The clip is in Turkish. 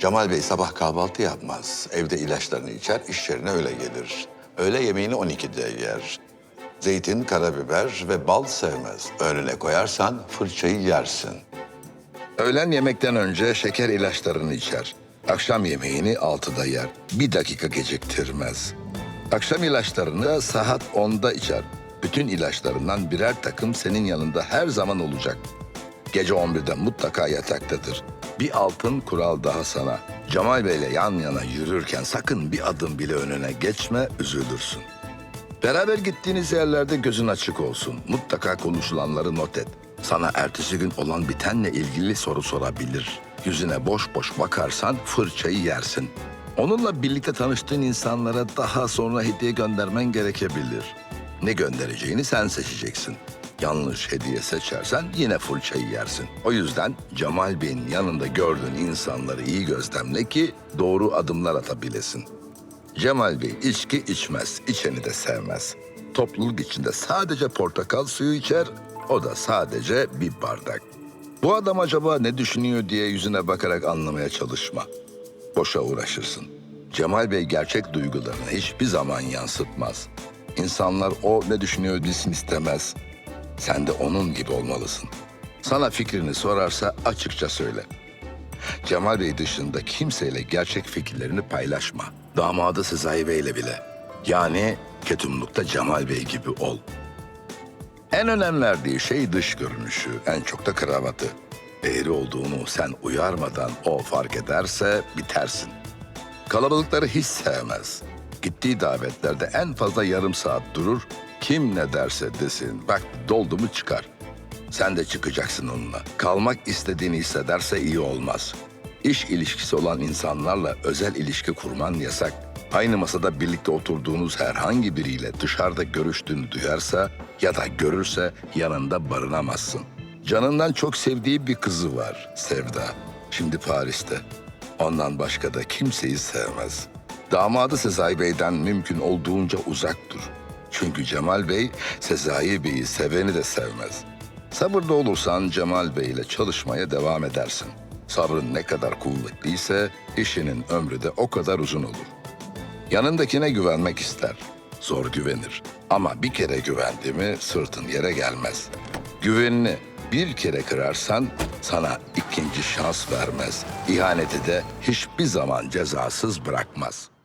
Cemal Bey sabah kahvaltı yapmaz. Evde ilaçlarını içer, iş yerine öyle gelir. Öğle yemeğini 12'de yer. Zeytin, karabiber ve bal sevmez. Önüne koyarsan fırçayı yersin. Öğlen yemekten önce şeker ilaçlarını içer. Akşam yemeğini altıda yer. Bir dakika geciktirmez. Akşam ilaçlarını saat 10'da içer. Bütün ilaçlarından birer takım senin yanında her zaman olacak. Gece 11'de mutlaka yataktadır. Bir altın kural daha sana. Cemal Bey'le yan yana yürürken sakın bir adım bile önüne geçme, üzülürsün. Beraber gittiğiniz yerlerde gözün açık olsun. Mutlaka konuşulanları not et. Sana ertesi gün olan bitenle ilgili soru sorabilir. Yüzüne boş boş bakarsan fırçayı yersin. Onunla birlikte tanıştığın insanlara daha sonra hediye göndermen gerekebilir. Ne göndereceğini sen seçeceksin. Yanlış hediye seçersen yine fırçayı yersin. O yüzden Cemal Bey'in yanında gördüğün insanları iyi gözlemle ki doğru adımlar atabilesin. Cemal Bey içki içmez, içeni de sevmez. Topluluk içinde sadece portakal suyu içer, o da sadece bir bardak. Bu adam acaba ne düşünüyor diye yüzüne bakarak anlamaya çalışma. Boşa uğraşırsın. Cemal Bey gerçek duygularını hiçbir zaman yansıtmaz. İnsanlar o ne düşünüyor bilsin istemez. Sen de onun gibi olmalısın. Sana fikrini sorarsa açıkça söyle. Cemal Bey dışında kimseyle gerçek fikirlerini paylaşma. Damadı Sezai Bey'le bile. Yani ketumlukta Cemal Bey gibi ol. En önem verdiği şey dış görünüşü, en çok da kravatı. Eğri olduğunu sen uyarmadan o fark ederse bitersin. Kalabalıkları hiç sevmez. Gittiği davetlerde en fazla yarım saat durur. Kim ne derse desin, bak doldu mu çıkar. Sen de çıkacaksın onunla. Kalmak istediğini hissederse iyi olmaz. İş ilişkisi olan insanlarla özel ilişki kurman yasak. Aynı masada birlikte oturduğunuz herhangi biriyle dışarıda görüştüğünü duyarsa ya da görürse yanında barınamazsın. Canından çok sevdiği bir kızı var Sevda. Şimdi Paris'te. Ondan başka da kimseyi sevmez. Damadı Sezai Bey'den mümkün olduğunca uzak dur. Çünkü Cemal Bey Sezai Bey'i seveni de sevmez. Sabırlı olursan Cemal Bey ile çalışmaya devam edersin. Sabrın ne kadar kuvvetliyse işinin ömrü de o kadar uzun olur. Yanındakine güvenmek ister. Zor güvenir. Ama bir kere güvendi mi sırtın yere gelmez. Güvenini bir kere kırarsan sana ikinci şans vermez. İhaneti de hiçbir zaman cezasız bırakmaz.''